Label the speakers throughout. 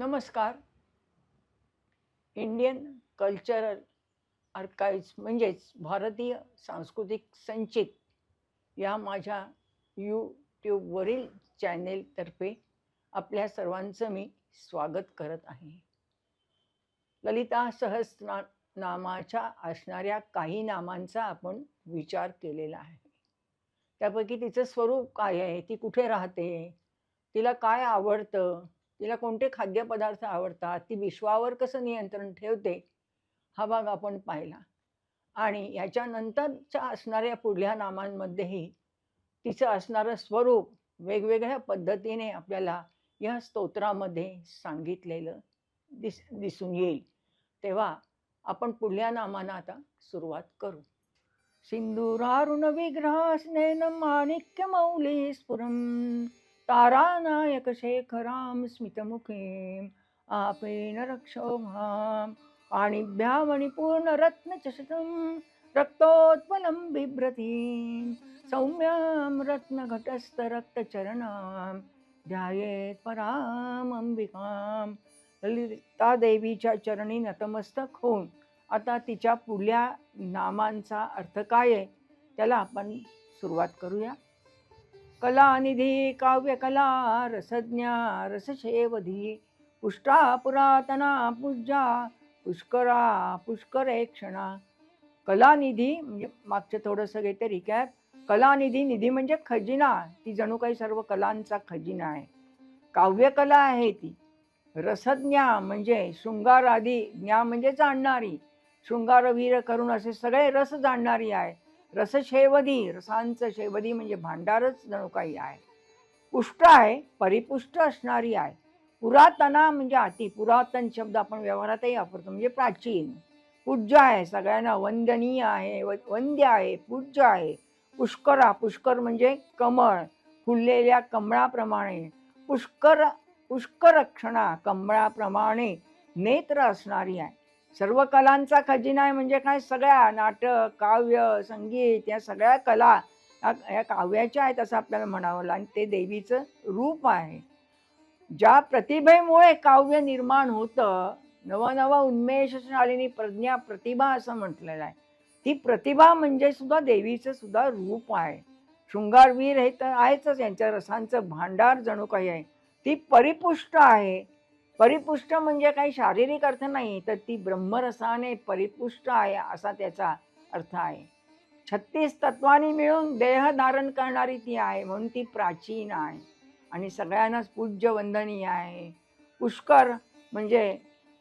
Speaker 1: नमस्कार. Indian cultural archives म्हणजेच भारतीय सांस्कृतिक संचित या माझ्या यूट्यूबवरील चॅनेलतर्फे आपल्या सर्वांचं मी स्वागत करत आहे. ललिता सहस्र नामाच्या असणाऱ्या काही नामांचा आपण विचार केलेला आहे. त्यापैकी तिचं स्वरूप काय आहे? ती कुठे राहते? तिला काय आवडतं? तिला कोणते खाद्यपदार्थ आवडतात ती विश्वावर कसं नियंत्रण ठेवते हा भाग आपण पाहिला. आणि याच्यानंतरच्या असणाऱ्या पुढल्या नामांमध्येही तिचं असणारं स्वरूप वेगवेगळ्या पद्धतीने आपल्याला या स्तोत्रामध्ये सांगितलेलं दिस दिसून येईल. तेव्हा आपण पुढल्या नामानं आता सुरुवात करू. सिंधुरारुण विग्रहास्नेन माणिक्य मौली स्फुरं तारानायक शेखरां स्मितमुखीं आपेन रक्षो माम् पाणिभ्यामणिपूर्णरत्नचषकं रक्तोत्पलं बिभ्रतीं सौम्यां रत्नघटस्थरक्तचरणां ध्यायेत पराम अंबिकाम ललिता देवीच्या चरणी नतमस्तक होऊन आता तिच्या पुढल्या नामांचा अर्थ काय आहे? त्याला आपण सुरुवात करूया. कलानिधी काव्यकला रसज्ञा रसशेवधी पुष्टा पुरातना पूज्या पुष्करा पुष्करे क्षणा कलानिधी म्हणजे मागचं थोडंसं घेते रिकॅप कलानिधी निधी म्हणजे खजिना. ती जणू काही सर्व कलांचा खजिना आहे. काव्यकला आहे ती. रसज्ञा म्हणजे शृंगार ज्ञा म्हणजे जाणणारी. शृंगारवीर करून असे सगळे रस जाणणारी आहे. रसशेवदी रसांचं शेवदी म्हणजे भांडारच जणू काही आहे. पुष्ट आहे परिपुष्ट असणारी आहे. पुरातना म्हणजे अति पुरातन शब्द आपण व्यवहारातही वापरतो म्हणजे प्राचीन. पूज्य आहे सगळ्यांना वंदनीय आहे व- वंद्य आहे पूज्य आहे. पुष्करा पुष्कर म्हणजे कमळ फुललेल्या कमळाप्रमाणे. पुष्कर पुष्करक्षणा कमळाप्रमाणे नेत्र असणारी आहे. सर्व कलांचा खजिना आहे म्हणजे काय? सगळ्या नाटक काव्य संगीत या सगळ्या कला या काव्याच्या आहेत असं आपल्याला म्हणावं लागेल. ते देवीचं रूप आहे. ज्या प्रतिभेमुळे काव्य निर्माण होतं नवनवा उन्मेषशालिनी प्रज्ञा प्रतिभा असं म्हटलेलं आहे. ती प्रतिभा म्हणजे सुद्धा देवीचं सुद्धा रूप आहे. शृंगारवीर हे तर आहेच यांच्या रसांचं भांडार जणू काही आहे. ती परिपुष्ट आहे. परिपुष्ट म्हणजे काही शारीरिक अर्थ नाही तर ती ब्रह्मरसाने परिपुष्ट आहे असा त्याचा अर्थ आहे. छत्तीस तत्वांनी मिळून देह धारण करणारी ती आहे म्हणून ती प्राचीन आहे. आणि सगळ्यांनाच पूज्य वंदनीय आहे. पुष्कर म्हणजे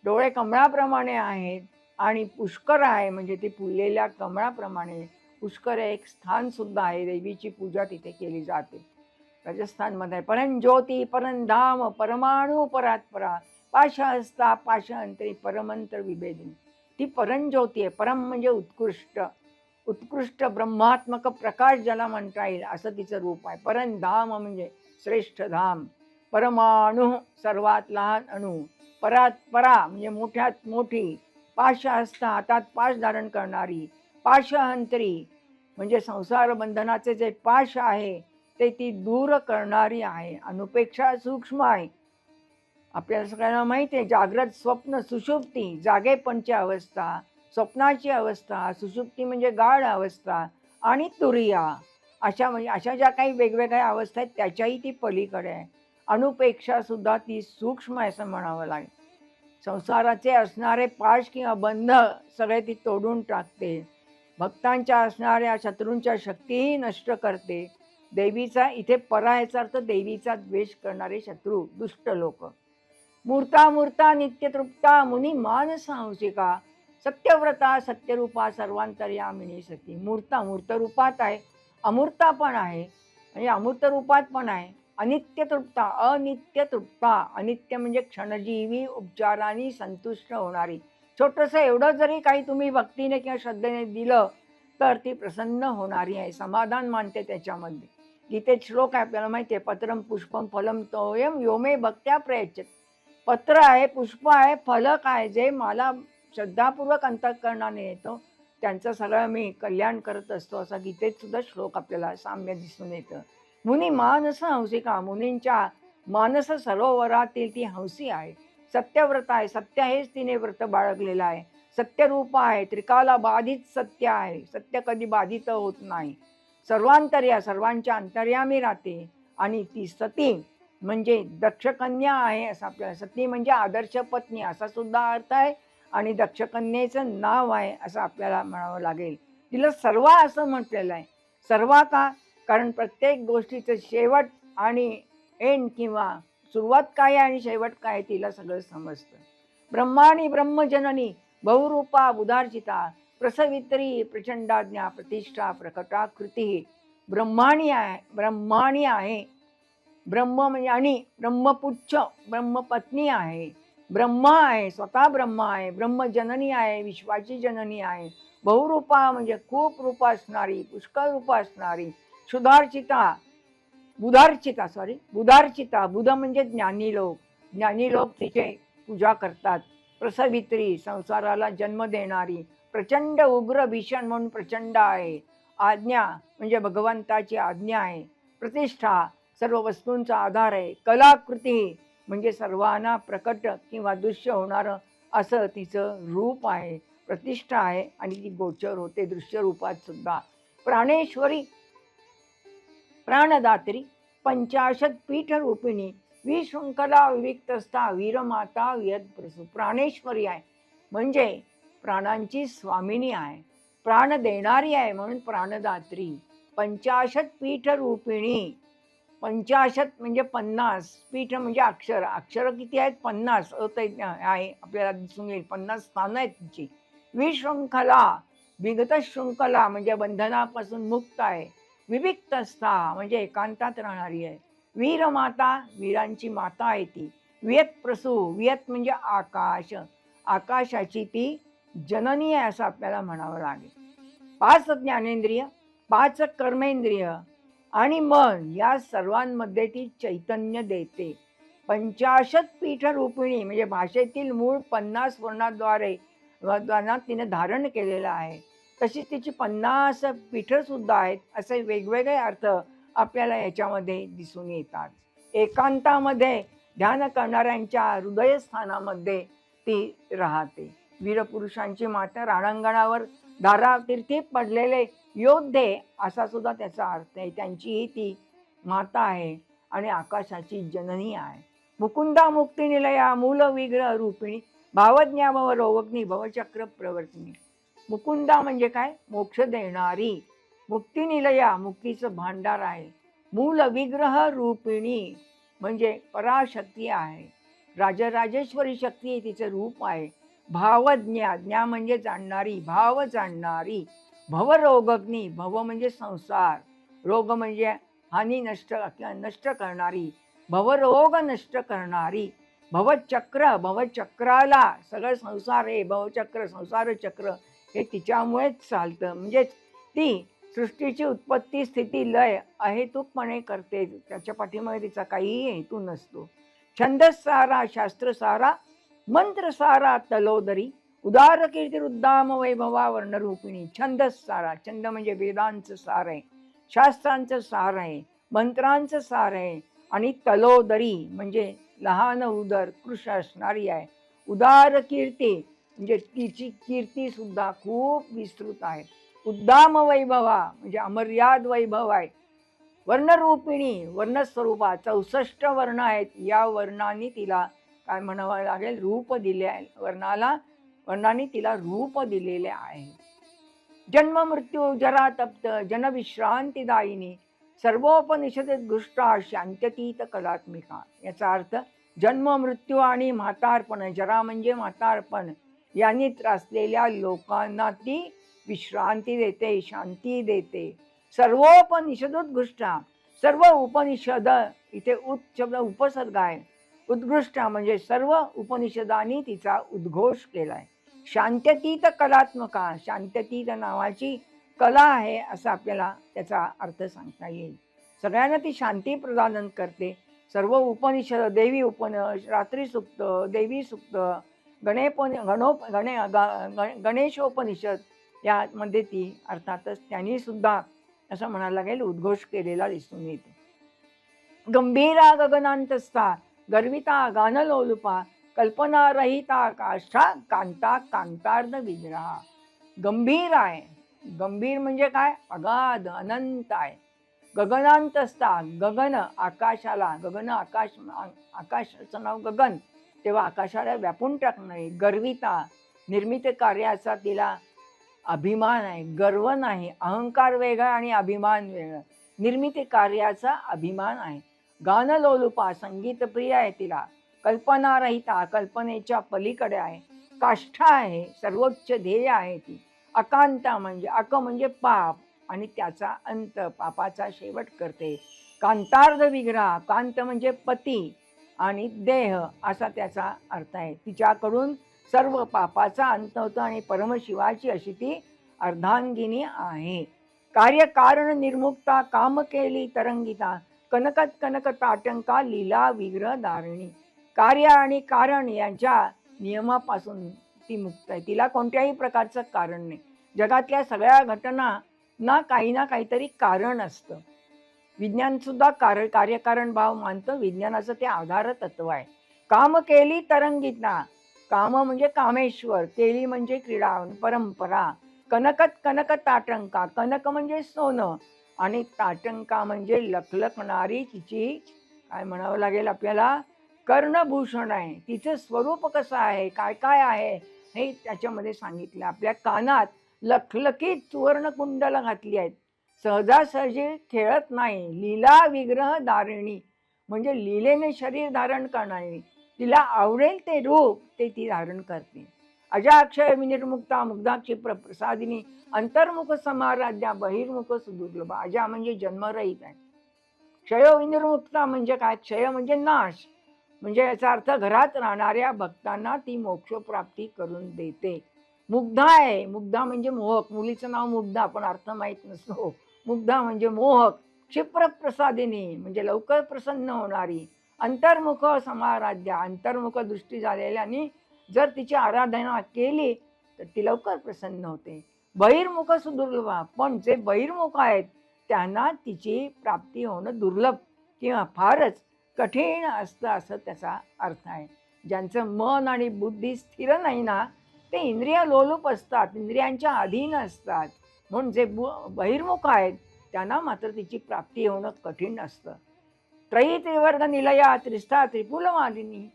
Speaker 1: डोळे कमळाप्रमाणे आहेत आणि पुष्कर आहे म्हणजे ती फुललेल्या कमळाप्रमाणे. पुष्कर हे एक स्थान सुद्धा आहे देवीची पूजा तिथे केली जाते. राजस्थानमध्ये परंज्योती परंधाम परमाणू परात्परा पाशहस्ता पाशअंतरी परमंत्र विभेदिनी. ती परंज्योती आहे. परम म्हणजे उत्कृष्ट. उत्कृष्ट ब्रह्मात्मक प्रकाश ज्याला म्हणता येईल असं तिचं रूप आहे. परंधाम म्हणजे श्रेष्ठ धाम. परमाणु सर्वात लहान अणु. परात परा म्हणजे मोठ्यात मोठी. पाशहस्ता हातात पाश धारण करणारी. पाशहंतरी म्हणजे संसार बंधनाचे जे पाश आहे ते ती दूर करणारी आहे. अनुपेक्षा सूक्ष्म आहे. आपल्याला सगळ्यांना माहिती आहे जाग्रत स्वप्न सुषुप्ती जागेपणची अवस्था स्वप्नाची अवस्था सुषुप्ती म्हणजे गाढ अवस्था आणि तुरिया. अशा म्हणजे अशा ज्या काही वेगवेगळ्या अवस्था आहेत त्याच्याही ती पलीकडे आहे. अणुपेक्षासुद्धा ती सूक्ष्म आहे असं म्हणावं लागेल. संसाराचे असणारे पाश किंवा बंध सगळे ती तोडून टाकते. भक्तांच्या असणाऱ्या शत्रूंच्या शक्तीही नष्ट करते. देवीचा इथे परा याचा अर्थ देवीचा द्वेष करणारे शत्रू दुष्ट लोक. मूर्ता मूर्ता नित्यतृप्ता मुनी मानसांसिका सत्यव्रता सत्यरूपा सर्वांतर्यामिनी सती. मूर्ता मूर्त रूपात आहे अमूर्ता पण आहे म्हणजे अमूर्त रूपात पण आहे. अनित्य तृप्ता अनित्य तृप्ता अनित्य म्हणजे क्षणजीवी उपचाराने संतुष्ट होणारी. छोटंसं एवढं जरी काही तुम्ही भक्तीने किंवा श्रद्धेने दिलं तर ती प्रसन्न होणारी आहे. समाधान मानते त्याच्यामध्ये. गीतेत श्लोक आहे आपल्याला माहिती आहे पत्रम पुष्पम फलम तोयम योमे भक्त्या प्रयच्छत. पत्र आहे पुष्प आहे फलक आहे जे मला श्रद्धापूर्वक अंतकरणाने येतं त्यांचं सगळं मी कल्याण करत असतो असा गीतेत सुद्धा श्लोक आपल्याला साम्य दिसून येतं. मुनी मानस हंसिका मुनींच्या मानस सरोवरातील ती हंसी आहे. सत्यव्रत आहे सत्य हेच तिने व्रत बाळगलेलं आहे. सत्यरूप आहे त्रिकाला बाधित सत्य आहे सत्य कधी बाधित होत नाही. सर्वांतर्या सर्वांच्या अंतर्यामी राहते आणि ती सती म्हणजे दक्षकन्या आहे असं आपल्याला सती म्हणजे आदर्श पत्नी असा सुद्धा अर्थ आहे आणि दक्षकन्येचं नाव आहे असं आपल्याला म्हणावं लागेल. तिला सर्वा असं म्हटलेलं आहे. सर्वा का? कारण प्रत्येक गोष्टीचं शेवट आणि एंड किंवा सुरुवात काय आणि शेवट काय तिला सगळं समजतं. ब्रह्माणी ब्रह्मजननी बहुरूपा उदार्जिता प्रसवित्री प्रचंडाज्ञा प्रतिष्ठा प्रकटाकृती ब्रह्माणी आहे ब्रह्माणी आहे. ब्रह्म म्हणजे आणि ब्रह्मपुच्छ ब्रह्मपत्नी आहे. ब्रह्मा आहे स्वतः ब्रह्म आहे ब्रह्मजननी आहे विश्वाची जननी आहे. बहुरूपा म्हणजे खूप रूप असणारी पुष्कळ रूप असणारी सुधार्चिता बुधार्चिता सॉरी बुधार्चिता बुध म्हणजे ज्ञानी लोक. ज्ञानी लोक तिचे पूजा करतात. प्रसवित्री संसाराला जन्म देणारी प्रचंड उग्र भीषण म्हणून प्रचंड आहे. आज्ञा म्हणजे भगवंताची आज्ञा आहे. प्रतिष्ठा सर्व वस्तूंचा आधार आहे. कलाकृती म्हणजे सर्वांना प्रकट किंवा दृश्य होणारं असं तिचं रूप आहे प्रतिष्ठा आहे आणि ती गोचर होते दृश्य रूपात सुद्धा. प्राणेश्वरी प्राणदात्री पंचाशत पीठ रूपिणी विशृंखला विविक्तस्था वीरमाता वियत प्रसू प्राणेश्वरी आहे. म्हणजे प्राणांची स्वामिनी आहे. प्राण देणारी आहे म्हणून प्राणदात्री. पंचाशत पीठ रूपिणी. पंचाशत म्हणजे पन्नास. पीठ म्हणजे अक्षर. अक्षरं किती आहेत? पन्नास. अत आहे. आपल्याला दिसून येईल. पन्नास स्थानं आहेत तिची. विशृंखला. विगत शृंखला म्हणजे बंधनापासून मुक्त आहे. विविक्त स्था म्हणजे एकांतात राहणारी आहे. वीरमाता वीरांची माता आहे ती. वियत प्रसू. वियत म्हणजे आकाश. आकाशाची ती जननी आहे असं आपल्याला म्हणावं लागेल. पाच ज्ञानेंद्रिय पाच कर्मेंद्रिय. आणि मन या सर्वांमध्ये ती चैतन्य देते. पंचाशत पीठ रूपिणी म्हणजे भाषेतील मूळ पन्नास वर्णाद्वारे तिने धारण केलेलं आहे. तशीच तिची पन्नास पीठंसुद्धा आहेत असे वेगवेगळे अर्थ आपल्याला याच्यामध्ये दिसून येतात. एकांतामध्ये ध्यान करणाऱ्यांच्या हृदयस्थानामध्ये ती राहते. वीरपुरुषांची माता धारा धारातीर्थी पडलेले योद्धे असा सुद्धा त्याचा अर्थ आहे. त्यांची ही ती माता आहे आणि आकाशाची जननी आहे. मुकुंदा मुक्तिनिलया मूल विग्रह रूपिणी भावज्ञा भव रोवग्नी भवचक्र प्रवर्तिनी. मुकुंदा म्हणजे काय? मोक्ष देणारी. मुक्तिनिलया मुक्तीचं भांडार आहे. मूल विग्रह रूपिणी म्हणजे पराशक्ती आहे. राजराजेश्वरी शक्ती तिचं रूप आहे. भावज्ञा ज्ञा म्हणजे जाणणारी भाव जाणणारी. भवरोगग्नी भव म्हणजे संसार रोग म्हणजे हानी नष्ट नष्ट करणारी भवरोग नष्ट करणारी भवचक्र भवचक्राला सगळं संसार हे भवचक्र संसार चक्र हे तिच्यामुळेच चालतं. म्हणजेच ती सृष्टीची उत्पत्ती स्थिती लय अहेतुकपणे करते. त्याच्या पाठीमागे तिचा काहीही हेतू नसतो. छंदसारा शास्त्रसारा मंत्रसारा तलोदरी उदार कीर्ती रुद्दाम वैभवा वर्णरूपिणी छंद सारा छंद म्हणजे वेदांचं सार आहे शास्त्रांचं सार आहे मंत्रांचं सार आहे आणि तलोदरी म्हणजे लहान उदर कृष असणारी आहे. उदार कीर्ती म्हणजे तिची कीर्ती सुद्धा खूप विस्तृत आहे. उद्दाम वैभवा म्हणजे अमर्याद वैभव आहे. वर्णरूपिणी वर्णस्वरूपा चौसष्ट वर्ण आहेत. या वर्णांनी तिला काय म्हणावं लागेल? रूप दिले आहे. वर्णाला वर्णाने तिला रूप दिलेले आहे. जन्म मृत्यू जरा तप्त जनविश्रांतीदायिनी सर्वोपनिषद दृष्टा शांततीत कलात्मिका. याचा अर्थ जन्म मृत्यू आणि म्हातारपण जरा म्हणजे म्हातारपण यांनी त्रासलेल्या लोकांना ती विश्रांती देते शांती देते. सर्वोपनिषदोत्कृष्टा सर्व उपनिषद इथे उत् शब्द उपसर्ग आहे. उत्कृष्ट म्हणजे सर्व उपनिषदांनी तिचा उद्घोष केलाय. शांततीत कलात्मका शांततीत नावाची कला आहे असं आपल्याला त्याचा अर्थ सांगता येईल. सगळ्यांना ती शांती प्रदान करते. सर्व उपनिषद देवी उपन रात्री सुप्त देवी सुप्त गणेपन गणोप गणे गणेशोपनिषद यामध्ये ती अर्थातच त्यांनी सुद्धा असं म्हणायला लागेल उद्घोष केलेला दिसून येतो. गंभीरा गगनांतस्था गर्विता गानलोलुपा कल्पनारहिता आकाशा कांता कांतार्ध विग्रहा. गंभीर आहे. गंभीर म्हणजे काय? अगाध अनंत आहे. गगनांत असता. गगन आकाशाला गगन आकाश आकाशाचं नाव गगन. तेव्हा आकाशाला व्यापून टाकणे गर्विता निर्मित कार्याचा तिला अभिमान आहे. गर्व नाही. अहंकार वेगळा आणि अभिमान वेगळा. निर्मिती कार्याचा अभिमान आहे. गानलोलुपा संगीतप्रिय आहे तिला. कल्पनारहिता कल्पनेच्या पलीकडे आहे. काष्ठा आहे सर्वोच्च ध्येय आहे ती. अकांता म्हणजे अक म्हणजे पाप आणि त्याचा अंत पापाचा शेवट करते. कांतार्ध विग्रह कांत म्हणजे पती आणि देह असा त्याचा अर्थ आहे. तिच्याकडून सर्व पापाचा अंत होतो आणि परमशिवाची अशी ती अर्धांगिनी आहे. कार्यकारण निर्मुक्ता काम केली तरंगिता कनकत कनक ताटंका लीला विग्रह धारणी. कार्य आणि कारण यांच्या नियमापासून ती मुक्त आहे. तिला कोणत्याही प्रकारचं कारण नाही. जगातल्या सगळ्या घटना ना काही ना काहीतरी कारण असतं. विज्ञानसुद्धा कार कार्य कार्यकारण भाव मानतं. विज्ञानाचं ते आधार तत्व आहे. काम केली तरंगिता. काम म्हणजे कामेश्वर. केली म्हणजे क्रीडा परंपरा. कनकत कनक ताटंका. कनक म्हणजे सोनं. आणि ताटंका म्हणजे लखलखणारी तिची काय म्हणावं लागेल आपल्याला? कर्णभूषण आहे. तिचं स्वरूप कसं आहे? काय काय आहे? हे त्याच्यामध्ये सांगितलं. आपल्या कानात लखलखीत सुवर्णकुंडला घातली आहेत. सहजासहजी खेळत नाही. लीला विग्रह धारिणी. म्हणजे लीलेने शरीर धारण करणारी. तिला आवडेल ते रूप ते ती धारण करते. अजा अक्षय विनिर्मुक्ता मुग्धाक्षी प्रसादिनी अंतर्मुख समाराध्या बहिर्मुख सुदुर्लभ. अजा म्हणजे जन्मरहित आहे. क्षय विनिर्मुक्ता म्हणजे काय? क्षय म्हणजे नाश. म्हणजे याचा अर्थ घरात राहणाऱ्या भक्तांना ती मोक्षप्राप्ती करून देते. मुग्धा आहे. मुग्धा म्हणजे मोहक. मुलीचं नाव मुग्धा पण अर्थ माहीत नसतो. मुग्धा म्हणजे मोहक. क्षिप्र प्रसादिनी म्हणजे लवकर प्रसन्न होणारी. अंतर्मुख समाराध्या. अंतर्मुख दृष्टी झालेल्यानी जर तिची आराधना केली तर ती लवकर प्रसन्न होते. बहिर्मुख सुदुर्लभ. पण जे बहिर्मुख आहेत त्यांना तिची प्राप्ती होणं दुर्लभ किंवा फारच. कठीण असतं असं त्याचा अर्थ आहे. ज्यांचं मन आणि बुद्धी स्थिर नाही ना ते इंद्रिय लोलूप असतात इंद्रियांच्या अधीन असतात. म्हणून जे बु बहिर्मुख आहेत त्यांना मात्र तिची प्राप्ती होणं कठीण असतं. त्रयी त्रिवर्ग निलया त्रिस्था त्रिपुलमालिनी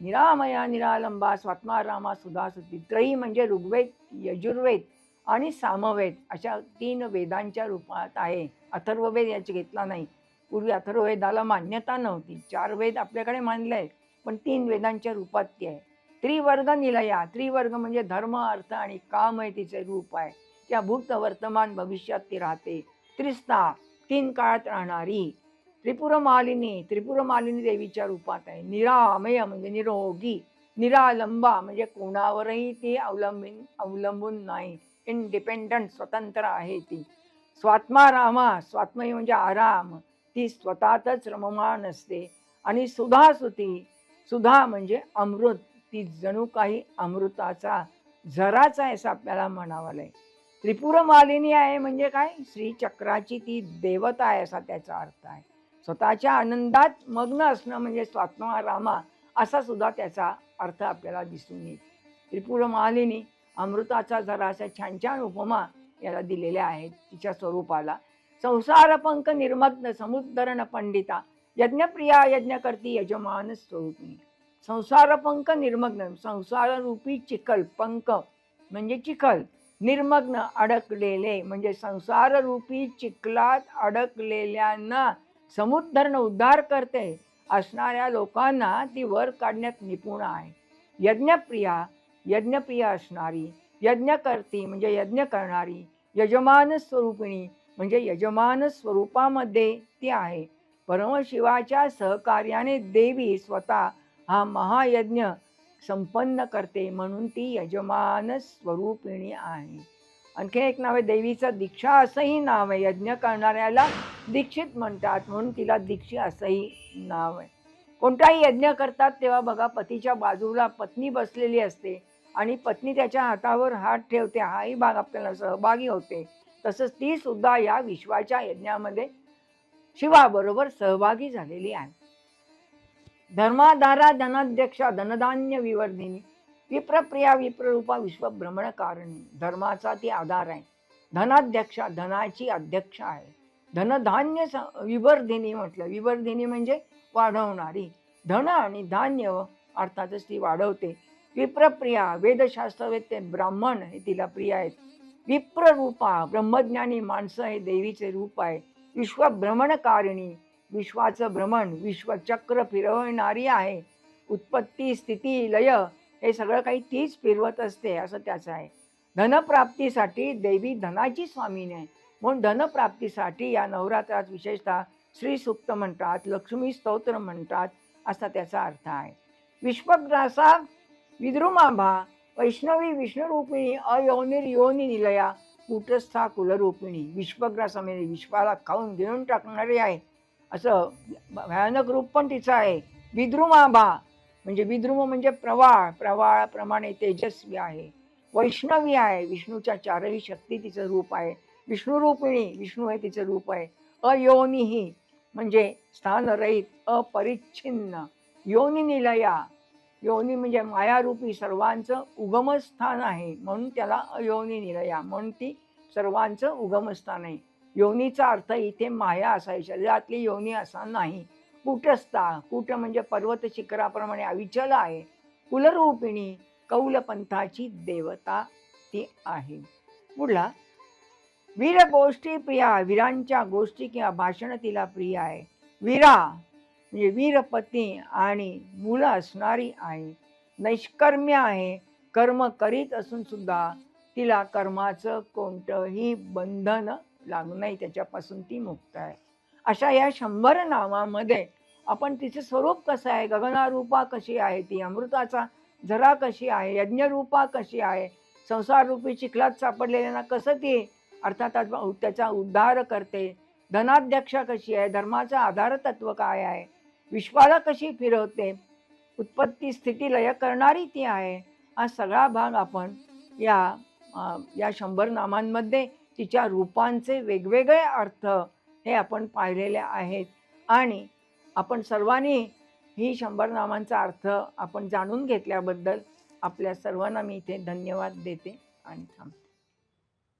Speaker 1: निरामया निरालंबा स्वात्मा रामा सुधासुती त्रयी म्हणजे ऋग्वेद यजुर्वेद आणि सामवेद अशा तीन वेदांच्या रूपात आहे. अथर्ववेद याची घेतला नाही. पूर्वी अथर्ववेदाला मान्यता नव्हती. चार वेद आपल्याकडे मानले आहेत पण तीन वेदांच्या रूपात ती आहे त्रिवर्ग निलया त्रिवर्ग म्हणजे धर्म अर्थ आणि काम आहे तिचे रूप आहे. त्या भूत वर्तमान भविष्यात ती राहते. त्रिस्ता तीन काळात राहणारी. त्रिपुरमालिनी त्रिपुरमालिनी देवीच्या रूपात आहे. निरामय म्हणजे निरोगी निरालंबा म्हणजे कोणावरही ती अवलंबून अवलंबून नाही. इंडिपेंडंट स्वतंत्र आहे ती. स्वात्मा रामा स्वात्मय म्हणजे आराम. ती स्वतःतच रममाण असते. आणि सुधासुती सुधा म्हणजे अमृत. ती जणू काही अमृताचा झराचा आहे असं आपल्याला म्हणावं लागेल. त्रिपुरमालिनी आहे म्हणजे काय? श्रीचक्राची ती देवता आहे असा त्याचा अर्थ आहे. स्वतःच्या आनंदात मग्न असणं म्हणजे स्वात्मा रामा असा सुद्धा त्याचा अर्थ आपल्याला दिसून येईल. त्रिपुरमालिनी अमृताचा जरा छान छान उपमा याला दिलेल्या आहेत. तिच्या स्वरूपाला संसार पंक निर्मग्न समुद्धरण पंडिता यज्ञप्रिया यज्ञकर्ती यजमान स्वरूपिणी संसार पंक निर्मग्न संसार रूपी चिखल, पंक, म्हणजे चिखल, निर्मग्न, अडकलेले, म्हणजे संसार रूपी चिखलात अडकलेल्यांना समुद्धरण उद्धार करते असणाऱ्या लोकांना ती वर काढण्यात निपुण आहे. यज्ञप्रिया यज्ञप्रिया असणारी, यज्ञकर्ती, म्हणजे यज्ञ करणारी यजमान स्वरूपिणी म्हणजे यजमान स्वरूपामध्ये ती आहे. परमशिवाच्या सहकार्याने देवी स्वतः हा महायज्ञ संपन्न करते म्हणून ती यजमान स्वरूपिणी आहे. आणखी एक नाव आहे देवीचं दीक्षा असंही नाव आहे. यज्ञ करणाऱ्याला दीक्षित म्हणतात म्हणून तिला दीक्षी असंही नाव आहे. कोणताही यज्ञ करतात तेव्हा बघा पतीच्या बाजूला पत्नी बसलेली असते आणि पत्नी त्याच्या हातावर हात ठेवते. हाही भाग आपल्याला सहभागी होते. तसंच ती सुद्धा या विश्वाच्या यज्ञामध्ये शिवाबरोबर सहभागी झालेली आहे. धर्माधारा धनाध्यक्षा धनधान्य विवर्धिनी विप्रप्रिया विप्ररूपा विश्वभ्रमणकारिणी धर्माचा ती आधार आहे. धनाध्यक्षा धनाची अध्यक्ष आहे. धनधान्य स- विवर्धिनी म्हटलं. विवर्धिनी म्हणजे वाढवणारी. धन आणि धान्य अर्थातच ती वाढवते. विप्रप्रिया वेदशास्त्रवेत्ते ब्राह्मण हे तिला प्रिय आहेत. विप्ररूपा ब्रह्मज्ञानी माणसं हे देवीचे रूप आहे. विश्वभ्रमणकारिणी विश्वाचं भ्रमण विश्वचक्र फिरवणारी आहे. उत्पत्ती स्थिती लय हे सगळं काही तीच फिरवत असते असं त्याचं आहे. धनप्राप्तीसाठी देवी धनाची स्वामीने आहे. म्हणून धनप्राप्तीसाठी या नवरात्रात विशेषतः श्री सुप्त म्हणतात लक्ष्मी स्तोत्र म्हणतात असा त्याचा अर्थ आहे. विश्वग्रासा विद्रुमाभा वैष्णवी विष्णुरूपिणी अयोनिर योनी निलया कुटस्था कुलरूपिणी विश्वग्रासा म्हणजे विश्वाला खाऊन घेऊन टाकणारी आहे. असं भयानक रूप पण तिचं आहे. विद्रुमाभा म्हणजे विद्रुम म्हणजे प्रवाळ प्रवाळाप्रमाणे तेजस्वी आहे. वैष्णवी आहे विष्णूच्या चारही शक्ती तिचं रूप आहे. विष्णुरूपिणी विष्णू हे तिचं रूप आहे. अयोनिही म्हणजे स्थानरहित अपरिच्छिन्न. योनी निलया योनी म्हणजे मायारूपी सर्वांचं उगमस्थान आहे. म्हणून त्याला अयोनी निलया म्हणून ती सर्वांचं उगमस्थान आहे. योनीचा अर्थ इथे माया असाय शरीरातली योनी असा नाही. कुटस्था. कुट म्हणजे पर्वत शिखराप्रमाणे अविचल आहे. कुलरूपिणी कौलपंथाची देवता ती आहे. पुढला. वीर गोष्टी प्रिया. वीरांच्या गोष्टी किंवा भाषण तिला प्रिय आहे. वीरा. म्हणजे वीरपत्नी आणि मुलं असणारी आहे नैष्कर्म्य आहे. कर्म करीत असून सुद्धा तिला कर्माचं कोणतंही बंधन लागू नाही त्याच्यापासून ती मुक्त आहे. अशा या शंभर नावामध्ये आपण तिचं स्वरूप कसं आहे? गगनारूपा कशी आहे ती? अमृताचा झरा कशी आहे? यज्ञरूपा कशी आहे? संसाररूपी चिखलात सापडलेल्यांना कसं ती? अर्थात त्याचा उद्धार करते. धनाध्यक्षा कशी आहे? धर्माचं आधारतत्व काय आहे? विश्वाला कशी फिरवते? उत्पत्ती स्थिती लय करणारी ती आहे. हा सगळा भाग आपण या या शंभर नामांमध्ये तिच्या रूपांचे वेगवेगळे अर्थ हे आपण पाहिलेले आहेत. आणि आपण सर्वांनी ही शंभर नामांचा अर्थ आपण जाणून घेतल्याबद्दल आपल्या सर्वांना मी इथे धन्यवाद देते आणि थांबते.